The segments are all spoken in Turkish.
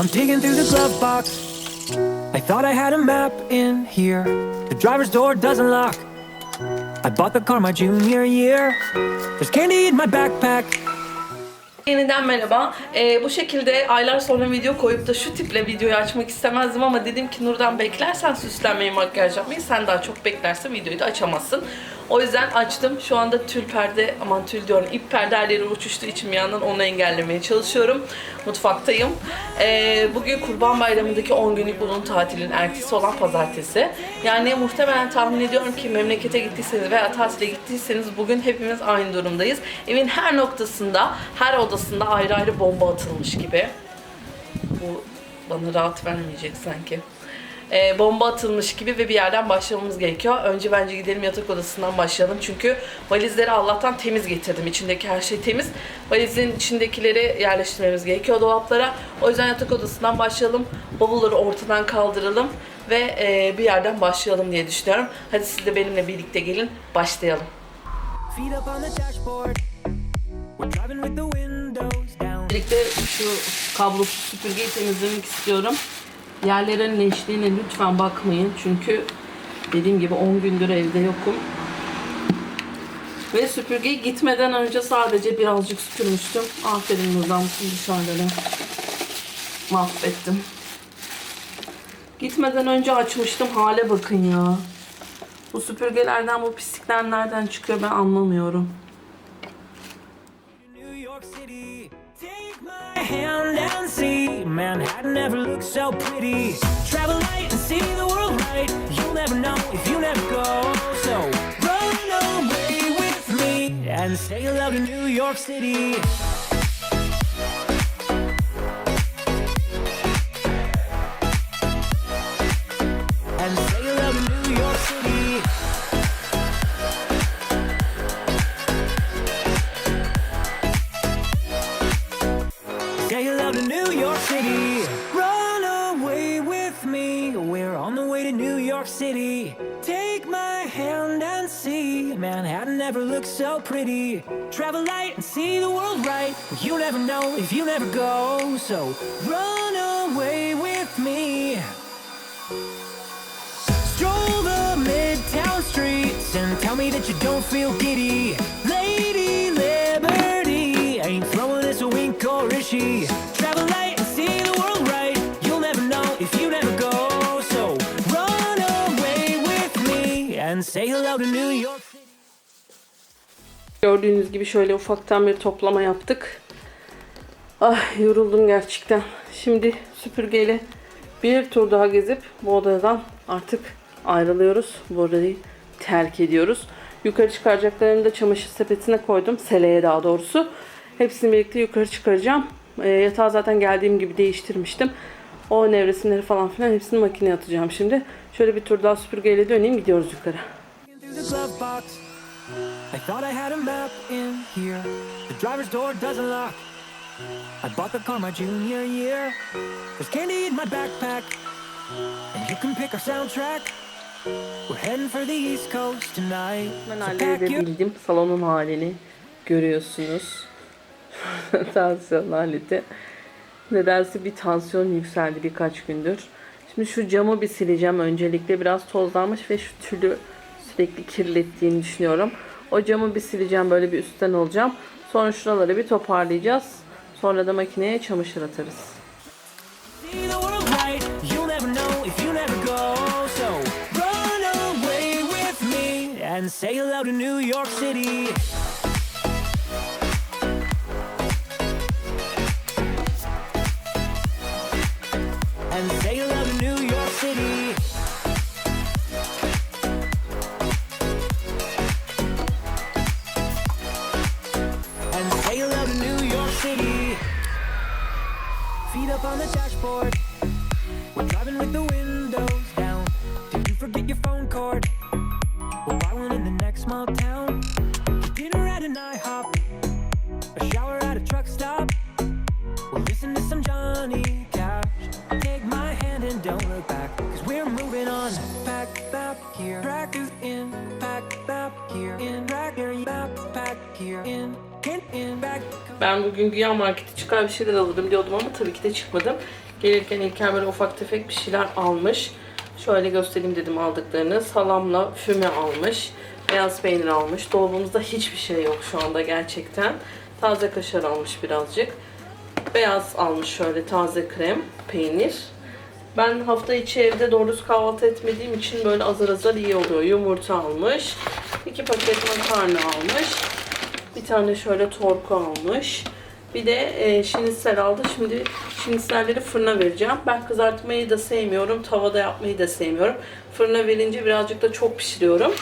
I'm digging through the glove box. I thought I had a map in here. The driver's door doesn't lock. I bought the car my junior year. There's candy in my backpack. Yeniden merhaba. Ee, bu şekilde aylar sonra video koyup da şu tiple videoyu açmak istemezdim ama dedim ki Nur'dan beklersen süslenmeyi, makyaj yapmayı sen daha çok beklersen videoyu da açamazsın. O yüzden açtım. Şu anda tül perde, aman tül diyorum, ip perde her yere uçuştuğu için bir yandan onu engellemeye çalışıyorum. Mutfaktayım. Ee, bugün Kurban Bayramı'ndaki 10 günlük bunun tatilin ertesi olan pazartesi. Yani muhtemelen tahmin ediyorum ki memlekete gittiyseniz veya tatile gittiyseniz bugün hepimiz aynı durumdayız. Evin her noktasında, her odasında ayrı ayrı bomba atılmış gibi. Bu bana rahat vermeyecek sanki. Ee, bomba atılmış gibi ve bir yerden başlamamız gerekiyor. Önce bence gidelim yatak odasından başlayalım. Çünkü valizleri Allah'tan temiz getirdim. İçindeki her şey temiz. Valizin içindekileri yerleştirmemiz gerekiyor dolaplara. O yüzden yatak odasından başlayalım. Bavulları ortadan kaldıralım ve e, bir yerden başlayalım diye düşünüyorum. Hadi siz de benimle birlikte gelin. Başlayalım. Birlikte şu kablosuz süpürgeyi temizlemek istiyorum. Yerlerin leşliğine lütfen bakmayın. Çünkü dediğim gibi 10 gündür evde yokum. Ve süpürgeyi gitmeden önce sadece birazcık süpürmüştüm. Aferin Nurdan bütün dışarıları mahvettim. Gitmeden önce açmıştım. Hale bakın ya. Bu süpürgelerden bu pislikler nereden çıkıyor ben anlamıyorum. Manhattan never looked so pretty. Travel light and see the world right. You'll never know if you never go. So run away with me and say hello to New York City. Manhattan never looked so pretty. Travel light and see the world right. You never know if you never go. So run away with me. Stroll the midtown streets and tell me that you don't feel giddy. Lady Liberty ain't throwing us a wink or is she? Travel light and see the world right. You'll never know if you never go. So run away with me and say hello to New York. Gördüğünüz gibi şöyle ufaktan bir toplama yaptık. Ah yoruldum gerçekten. Şimdi süpürgeyle bir tur daha gezip bu odadan artık ayrılıyoruz. Bu odayı terk ediyoruz. Yukarı çıkaracaklarını da çamaşır sepetine koydum. Seleye daha doğrusu. Hepsini birlikte yukarı çıkaracağım. E, yatağı zaten geldiğim gibi değiştirmiştim. O nevresimleri falan filan hepsini makineye atacağım şimdi. Şöyle bir tur daha süpürgeyle döneyim gidiyoruz yukarı. I thought I had a map in here. The driver's door doesn't lock. I bought the car my junior year. There's candy in my backpack. And you can pick our soundtrack. We're heading for the East Coast tonight. Ben halledebildim. Salonun halini görüyorsunuz. tansiyon aleti. Nedense bir tansiyon yükseldi birkaç gündür. Şimdi şu camı bir sileceğim. Öncelikle biraz tozlanmış ve şu tülü sürekli kirlettiğini düşünüyorum. O camı bir sileceğim. Böyle bir üstten olacağım. Sonra şuraları bir toparlayacağız. Sonra da makineye çamaşır atarız. and say hello to New York City. Don't look back. Cause we're moving on. Pack back here. İs in. Pack back here. In. Track here. Backpack here. In. Back. Ben bugün güya markete çıkar bir şeyler alırım diyordum ama tabii ki de çıkmadım. Gelirken İlker böyle ufak tefek bir şeyler almış. Şöyle göstereyim dedim aldıklarını. Salamla füme almış. Beyaz peynir almış. Dolabımızda hiçbir şey yok şu anda gerçekten. Taze kaşar almış birazcık. Beyaz almış şöyle taze krem, peynir. Ben hafta içi evde doğrusu kahvaltı etmediğim için böyle azar azar iyi oluyor. Yumurta almış. iki paket makarna almış. Bir tane şöyle torku almış. Bir de e, şinitsel aldı. Şimdi şinitselleri fırına vereceğim. Ben kızartmayı da sevmiyorum. Tavada yapmayı da sevmiyorum. Fırına verince birazcık da çok pişiriyorum.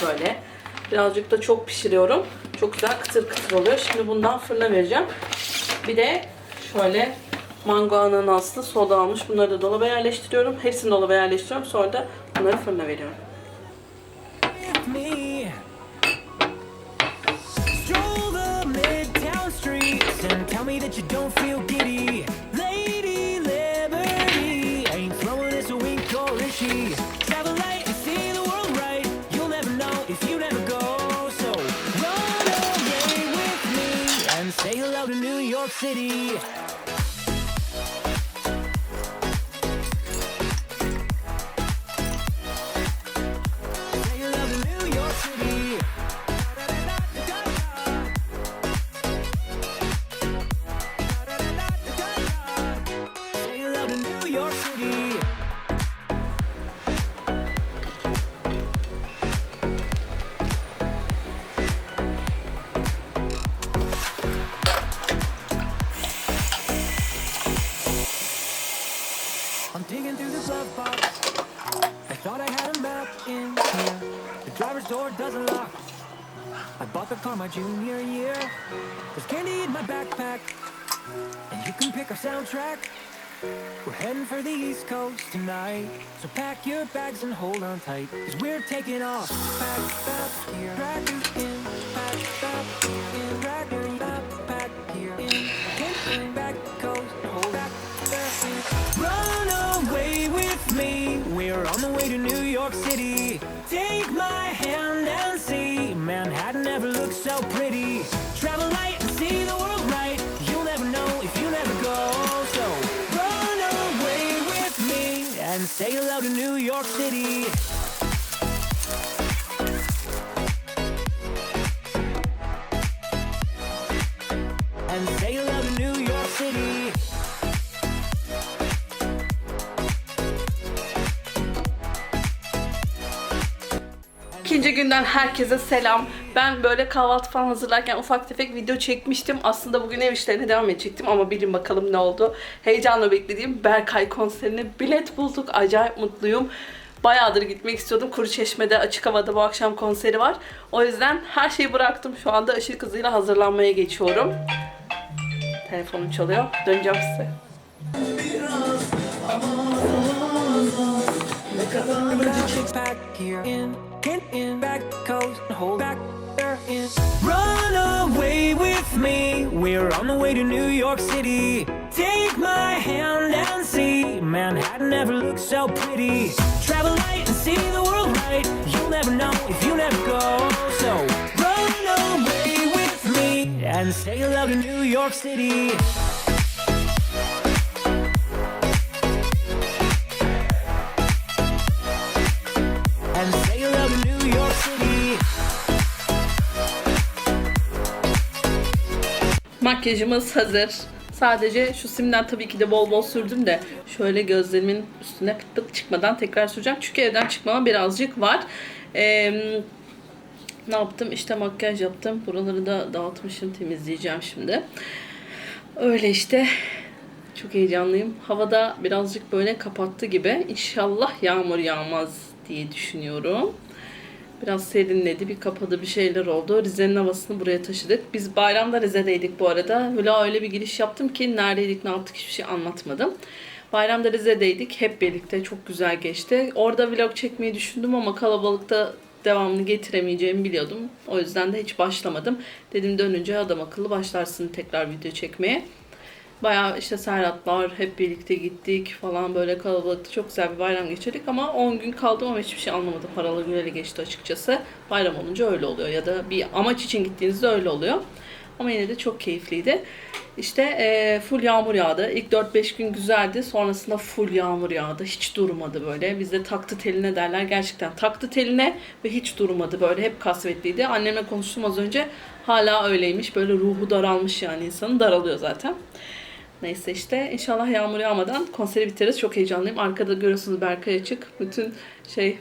Şöyle. Birazcık da çok pişiriyorum. Çok güzel kıtır kıtır oluyor. Şimdi bundan fırına vereceğim. Bir de şöyle mango ananaslı soda almış. Bunları da dolaba yerleştiriyorum. Hepsini dolaba yerleştiriyorum. Sonra da bunları fırına veriyorum. with My junior year. There's candy in my backpack. And you can pick our soundtrack. We're heading for the East Coast tonight. So pack your bags and hold on tight. Cause we're taking off. Back back your backpack so pretty. Travel light and see the world right. You'll never know if you never go. So run away with me and say hello to New York City. And say hello to New York City. İkinci günden herkese selam. Ben böyle kahvaltı falan hazırlarken ufak tefek video çekmiştim. Aslında bugün ev işlerine devam edecektim ama bilin bakalım ne oldu. Heyecanla beklediğim Berkay konserine bilet bulduk. Acayip mutluyum. Bayağıdır gitmek istiyordum. Kuruçeşme'de açık havada bu akşam konseri var. O yüzden her şeyi bıraktım. Şu anda ışık hızıyla hazırlanmaya geçiyorum. Telefonum çalıyor. Döneceğim size. Back here Run away with me. We're on the way to New York City. Take my hand and see. Manhattan never looked so pretty. Travel light and see the world right. You'll never know if you never go. So run away with me and say hello to New York City. Makyajımız hazır. Sadece şu simden tabii ki de bol bol sürdüm de şöyle gözlerimin üstüne pıt pıt çıkmadan tekrar süreceğim. Çünkü evden çıkmama birazcık var. Ee, ne yaptım? İşte makyaj yaptım. Buraları da dağıtmışım. Temizleyeceğim şimdi. Öyle işte. Çok heyecanlıyım. Havada birazcık böyle kapattı gibi. İnşallah yağmur yağmaz diye düşünüyorum. Biraz serinledi, bir kapadı, bir şeyler oldu. Rize'nin havasını buraya taşıdık. Biz bayramda Rize'deydik bu arada. Öyle öyle bir giriş yaptım ki neredeydik, ne yaptık hiçbir şey anlatmadım. Bayramda Rize'deydik. Hep birlikte çok güzel geçti. Orada vlog çekmeyi düşündüm ama kalabalıkta devamını getiremeyeceğimi biliyordum. O yüzden de hiç başlamadım. Dedim dönünce adam akıllı başlarsın tekrar video çekmeye. Bayağı işte Serhatlar hep birlikte gittik falan böyle kalabalıktı. Çok güzel bir bayram geçirdik ama 10 gün kaldım ama hiçbir şey anlamadım. Paralı güleri geçti açıkçası. Bayram olunca öyle oluyor ya da bir amaç için gittiğinizde öyle oluyor. Ama yine de çok keyifliydi. İşte eee, full yağmur yağdı. İlk 4-5 gün güzeldi. Sonrasında full yağmur yağdı. Hiç durmadı böyle. Bizde taktı teline derler. Gerçekten taktı teline ve hiç durmadı böyle. Hep kasvetliydi. Annemle konuştum az önce. Hala öyleymiş. Böyle ruhu daralmış yani insanın. Daralıyor zaten. Neyse işte inşallah yağmur yağmadan konseri bitiririz. Çok heyecanlıyım. Arkada görüyorsunuz Berkay açık. Bütün şey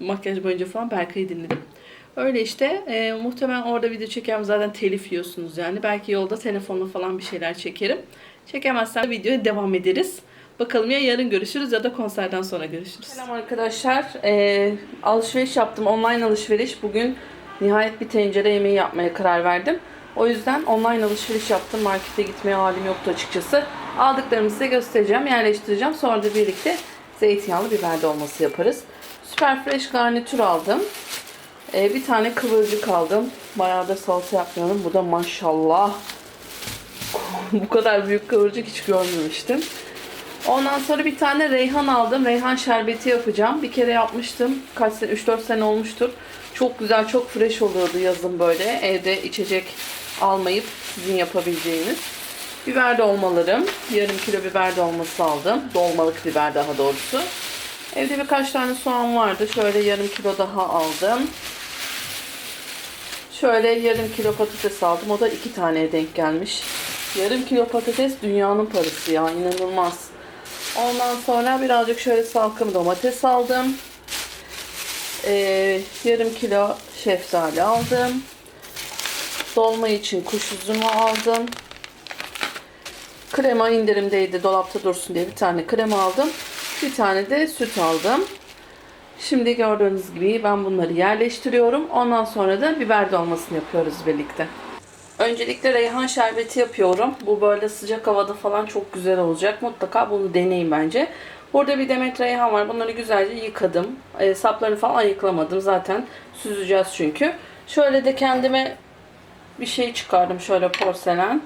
makyaj boyunca falan Berkay'ı dinledim. Öyle işte. E, muhtemelen orada video çekerim. Zaten telif yiyorsunuz yani. Belki yolda telefonla falan bir şeyler çekerim. Çekemezsem de videoya devam ederiz. Bakalım ya yarın görüşürüz ya da konserden sonra görüşürüz. Selam arkadaşlar. E, alışveriş yaptım. Online alışveriş. Bugün nihayet bir tencere yemeği yapmaya karar verdim. O yüzden online alışveriş yaptım. Markete gitmeye halim yoktu açıkçası. Aldıklarımı size göstereceğim, yerleştireceğim. Sonra da birlikte zeytinyağlı biber dolması yaparız. Süper fresh garnitür aldım. Ee, bir tane kıvırcık aldım. Bayağı da salça yapmıyorum. Bu da maşallah. Bu kadar büyük kıvırcık hiç görmemiştim. Ondan sonra bir tane reyhan aldım. Reyhan şerbeti yapacağım. Bir kere yapmıştım. Kaç sene, 3-4 sene olmuştur. Çok güzel, çok fresh oluyordu yazın böyle. Evde içecek almayıp sizin yapabileceğiniz. Biber dolmalarım. Yarım kilo biber dolması aldım. Dolmalık biber daha doğrusu. Evde birkaç tane soğan vardı. Şöyle yarım kilo daha aldım. Şöyle yarım kilo patates aldım. O da iki taneye denk gelmiş. Yarım kilo patates dünyanın parası ya. inanılmaz. Ondan sonra birazcık şöyle salkım domates aldım. Ee, yarım kilo şeftali aldım. Dolma için kuş üzümü aldım. Krema indirimdeydi. Dolapta dursun diye bir tane krema aldım. Bir tane de süt aldım. Şimdi gördüğünüz gibi ben bunları yerleştiriyorum. Ondan sonra da biber dolmasını yapıyoruz birlikte. Öncelikle reyhan şerbeti yapıyorum. Bu böyle sıcak havada falan çok güzel olacak. Mutlaka bunu deneyin bence. Burada bir demet reyhan var. Bunları güzelce yıkadım. E, saplarını falan ayıklamadım. Zaten süzeceğiz çünkü. Şöyle de kendime bir şey çıkardım şöyle porselen.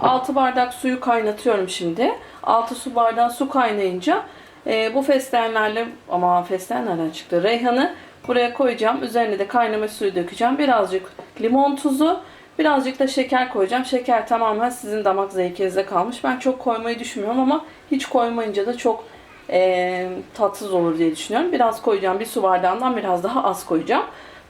6 bardak suyu kaynatıyorum şimdi. 6 su bardağı su kaynayınca e, bu fesleğenlerle ama fesleğen nereden çıktı? Reyhanı buraya koyacağım. Üzerine de kaynama suyu dökeceğim. Birazcık limon tuzu, birazcık da şeker koyacağım. Şeker tamamen sizin damak zevkinize kalmış. Ben çok koymayı düşünmüyorum ama hiç koymayınca da çok e, tatsız olur diye düşünüyorum. Biraz koyacağım. Bir su bardağından biraz daha az koyacağım.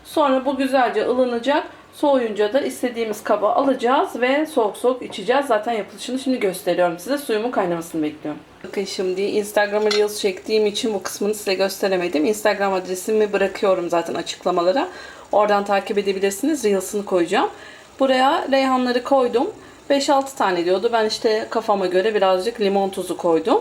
Sonra bu güzelce ılınacak. Soğuyunca da istediğimiz kaba alacağız ve soğuk soğuk içeceğiz. Zaten yapılışını şimdi gösteriyorum size. Suyumun kaynamasını bekliyorum. Bakın şimdi Instagram'a Reels çektiğim için bu kısmını size gösteremedim. Instagram adresimi bırakıyorum zaten açıklamalara. Oradan takip edebilirsiniz. Reels'ını koyacağım. Buraya reyhanları koydum. 5-6 tane diyordu. Ben işte kafama göre birazcık limon tuzu koydum.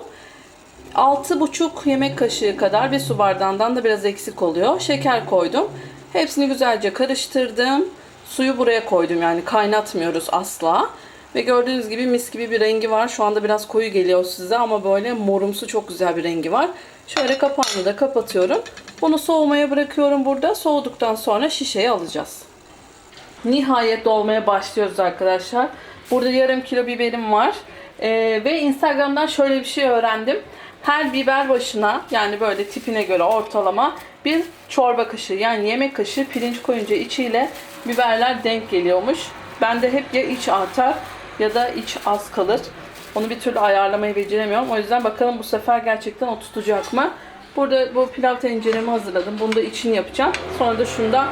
6,5 yemek kaşığı kadar bir su bardağından da biraz eksik oluyor. Şeker koydum. Hepsini güzelce karıştırdım. Suyu buraya koydum yani kaynatmıyoruz asla. Ve gördüğünüz gibi mis gibi bir rengi var. Şu anda biraz koyu geliyor size ama böyle morumsu çok güzel bir rengi var. Şöyle kapağını da kapatıyorum. Bunu soğumaya bırakıyorum burada. Soğuduktan sonra şişeye alacağız. Nihayet dolmaya başlıyoruz arkadaşlar. Burada yarım kilo biberim var. Ee, ve Instagram'dan şöyle bir şey öğrendim. Her biber başına yani böyle tipine göre ortalama bir çorba kaşığı yani yemek kaşığı pirinç koyunca içiyle biberler denk geliyormuş. Bende hep ya iç artar ya da iç az kalır. Onu bir türlü ayarlamayı beceremiyorum. O yüzden bakalım bu sefer gerçekten o mı? Burada bu pilav tenceremi hazırladım. Bunu da içini yapacağım. Sonra da şunda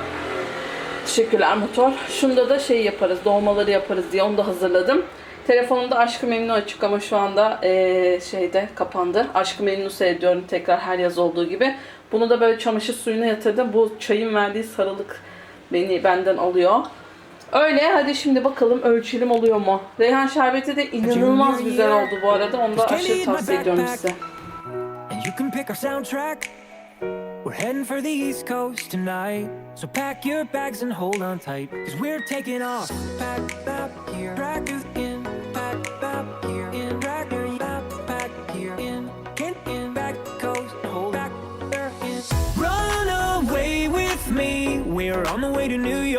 Teşekkürler motor. Şunda da şey yaparız, dolmaları yaparız diye onu da hazırladım. Telefonumda Aşkı Memnu açık ama şu anda eee, şeyde kapandı. Aşkı Memnu seyrediyorum tekrar her yaz olduğu gibi. Bunu da böyle çamaşır suyuna yatırdım. Bu çayın verdiği sarılık beni benden alıyor. Öyle hadi şimdi bakalım ölçelim oluyor mu? Reyhan şerbeti de inanılmaz güzel oldu bu arada. Onu da aşırı tavsiye ediyorum size. You can pick our soundtrack. We're heading for the East Coast tonight. So pack your bags and hold on tight. Cause we're taking off. Pack in. Pack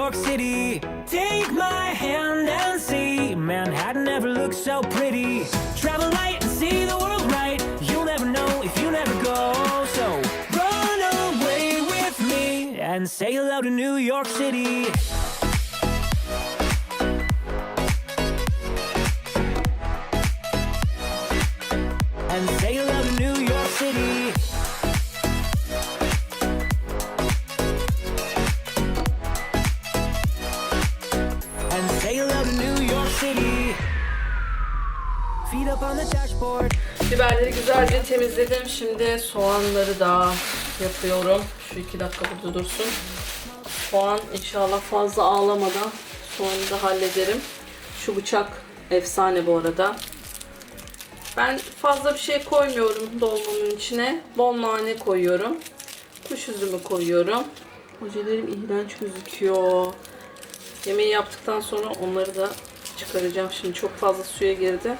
York City. Take my hand and see. Manhattan never looks so pretty. Travel light and see the world right. You'll never know if you never go. So run away with me and say hello to New York City. Biberleri güzelce temizledim. Şimdi soğanları da yapıyorum. Şu iki dakika burada dursun. Soğan inşallah fazla ağlamadan soğanı da hallederim. Şu bıçak efsane bu arada. Ben fazla bir şey koymuyorum dolmanın içine. Bol nane koyuyorum. Kuş üzümü koyuyorum. Hocelerim iğrenç gözüküyor. Yemeği yaptıktan sonra onları da çıkaracağım. Şimdi çok fazla suya girdi.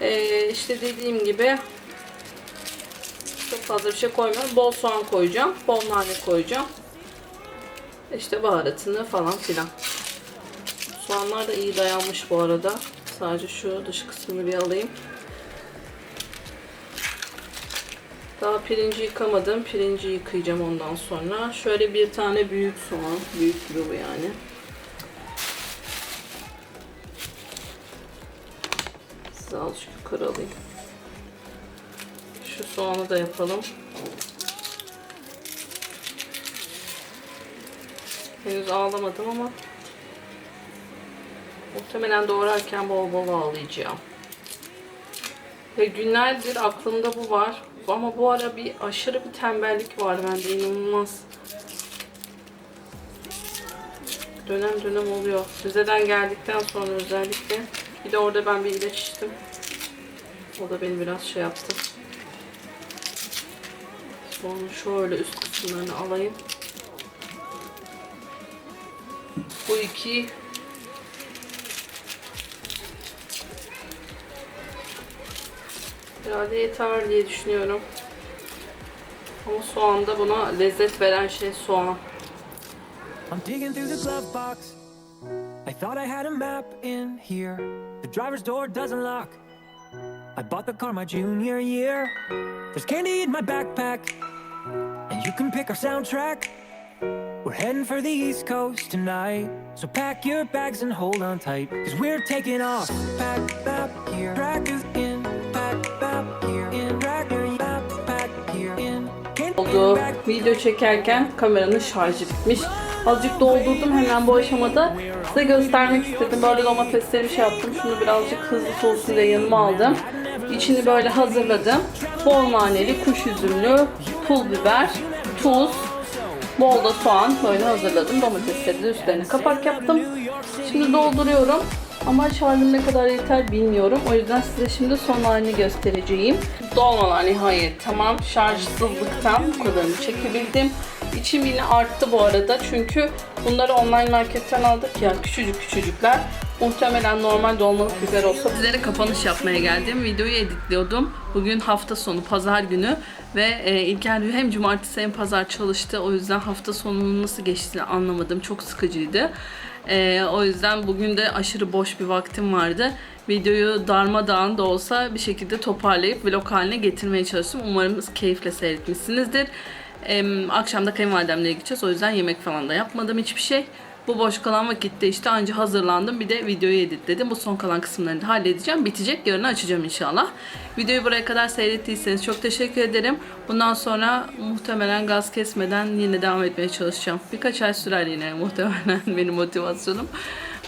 Ee, işte dediğim gibi çok fazla bir şey koymuyorum. Bol soğan koyacağım. Bol nane koyacağım. İşte baharatını falan filan. Soğanlar da iyi dayanmış bu arada. Sadece şu dış kısmını bir alayım. Daha pirinci yıkamadım. Pirinci yıkayacağım ondan sonra. Şöyle bir tane büyük soğan. Büyük gibi bu yani. Size azıcık yukarı alayım. Şu soğanı da yapalım. Henüz ağlamadım ama muhtemelen doğrarken bol bol ağlayacağım. Ve günlerdir aklımda bu var. Ama bu ara bir aşırı bir tembellik var bende inanılmaz. Dönem dönem oluyor. Rize'den geldikten sonra özellikle. Bir de orada ben bir ilaç içtim. O da beni biraz şey yaptı. Sonra şöyle üst kısımlarını alayım. Bu iki herhalde yeter diye düşünüyorum. Ama soğan da buna lezzet veren şey soğan. I'm digging through the glove box. Thought I had a map in here. The driver's door doesn't lock. I bought the car my junior year. There's candy in my backpack. And you can pick our soundtrack. We're heading for the East Coast tonight. So pack your bags and hold on tight. Cause we're taking off. Pack that here. Track is in. Pack that here. In. Track your backpack here. In. Oldu. Video çekerken kameranın şarjı bitmiş. Azıcık doldurdum hemen bu aşamada. Size göstermek istedim. Böyle domatesleri şey yaptım. Şunu birazcık hızlı soğusun diye yanıma aldım. İçini böyle hazırladım. Bol naneli, kuş üzümlü, pul biber, tuz, bol da soğan böyle hazırladım. Domatesleri de üstlerine kapak yaptım. Şimdi dolduruyorum. Ama şarjım ne kadar yeter bilmiyorum. O yüzden size şimdi son halini göstereceğim. Dolmalar nihayet tamam. Şarjsızlıktan bu kadarını çekebildim. İçim yine arttı bu arada. Çünkü bunları online marketten aldık ya. Küçücük küçücükler. Muhtemelen normal dolmalık biber olsa. Sizlere kapanış yapmaya geldim. Videoyu editliyordum. Bugün hafta sonu, pazar günü. Ve e, İlker hem cumartesi hem pazar çalıştı. O yüzden hafta sonunun nasıl geçtiğini anlamadım. Çok sıkıcıydı. Ee, o yüzden bugün de aşırı boş bir vaktim vardı. Videoyu darmadağın da olsa bir şekilde toparlayıp vlog haline getirmeye çalıştım. Umarım keyifle seyretmişsinizdir. Ee, akşam da kayınvalidemlere gideceğiz. O yüzden yemek falan da yapmadım hiçbir şey. Bu boş kalan vakitte işte anca hazırlandım. Bir de videoyu editledim. Bu son kalan kısımlarını halledeceğim. Bitecek. Yarın açacağım inşallah. Videoyu buraya kadar seyrettiyseniz çok teşekkür ederim. Bundan sonra muhtemelen gaz kesmeden yine devam etmeye çalışacağım. Birkaç ay sürer yine muhtemelen benim motivasyonum.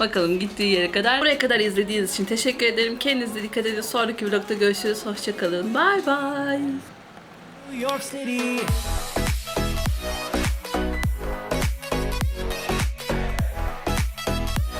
Bakalım gittiği yere kadar. Buraya kadar izlediğiniz için teşekkür ederim. Kendinize dikkat edin. Sonraki vlogda görüşürüz. Hoşçakalın. Bye bye. New York City.